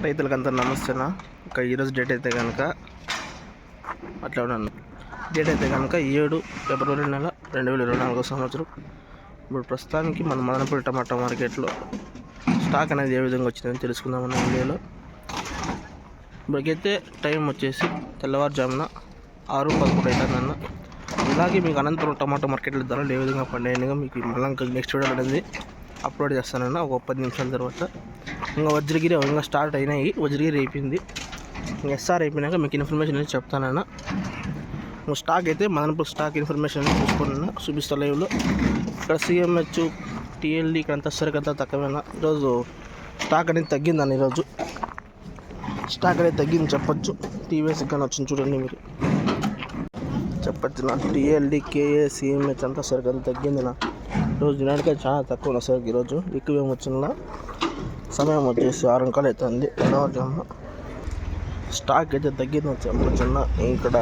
రైతులకంతా నమస్తేనా? ఇక ఈరోజు డేట్ అయితే కనుక అట్లా ఉన్నాను. డేట్ అయితే కనుక ఏడు ఫిబ్రవరి నెల రెండు వేల ఇరవై నాలుగో సంవత్సరం. ఇప్పుడు ప్రస్తుతానికి మన మదనపల్లి టమాటా మార్కెట్లో స్టాక్ అనేది ఏ విధంగా వచ్చిందని తెలుసుకుందాం మన వీడియోలో. ఇప్పటికైతే టైం వచ్చేసి తెల్లవారుజామున ఆరు పదకొండు అవుతుందన్న ఇలాగే మీకు అనంతరం టమాటా మార్కెట్లో ధరలు ఏ విధంగా పడినాయనిగా మీకు మళ్ళీ నెక్స్ట్ వీడియో అనేది అప్లోడ్ చేస్తానన్న ఒక పది నిమిషాల తర్వాత. ఇంకా వజ్రగిరి ఇంకా స్టార్ట్ అయినాయి. వజ్రగిరి అయిపోయింది ఇంకా ఎస్ఆర్ అయిపోయినాక మీకు ఇన్ఫర్మేషన్ అనేది చెప్తానన్న. ఇంకా స్టాక్ అయితే మదనపూర్ స్టాక్ ఇన్ఫర్మేషన్ అనేది చూసుకున్నా చూపిస్తా లైవ్లో. ఇక్కడ సిఎంహెచ్ టీఎల్డి ఇక్కడ అంతా సరికంతా తక్కువైనా. తక్కువేనా ఈరోజు స్టాక్ అనేది తగ్గిందన్న ఈరోజు. స్టాక్ అనేది తగ్గింది చెప్పచ్చు. టీవీఎస్ కానీ వచ్చింది చూడండి మీరు. చెప్పచ్చు నా టీఎల్డి కేఏ సిఎంహెచ్ అంతా సరిగ్గా తగ్గింది నా ఈరోజు తినడానికి చాలా తక్కువ ఉన్న సార్ ఈరోజు. ఎక్కువ ఏమి వచ్చిన సమయం వచ్చేసి ఆరు అంకాలు అవుతుంది. తెల్లవారుజామున స్టాక్ అయితే తగ్గింది చెప్పొచ్చున్న ఇక్కడ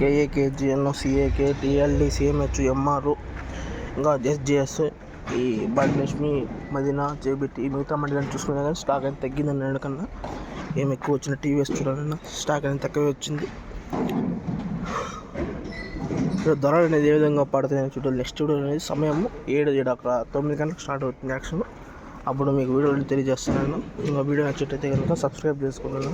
KA KGN CAK TLD CMH MR ఇంకా ఎస్జిఎస్ ఈ భాగ్యలక్ష్మి మదీనా జేబిటీ మిగతా మండలం చూసుకునే కానీ స్టాక్ అయితే తగ్గిందని కన్నా. ఏమి ఎక్కువ వచ్చిన టీవీఎస్ చూడాలన్నా స్టాక్ అనేది తక్కువే వచ్చింది. ధరలు అనేది ఏ విధంగా పడతాయని చూడాలి. నెక్స్ట్ వీడియో అనేది సమయం ఏడు ఏడు అక్కడ తొమ్మిది గంటలకు స్టార్ట్ అవుతుంది యాక్షన్. అప్పుడు మీకు వీడియోలు తెలియజేస్తున్నాను. ఇంకా వీడియో నచ్చినట్టయితే కనుక సబ్స్క్రైబ్ చేసుకున్నాను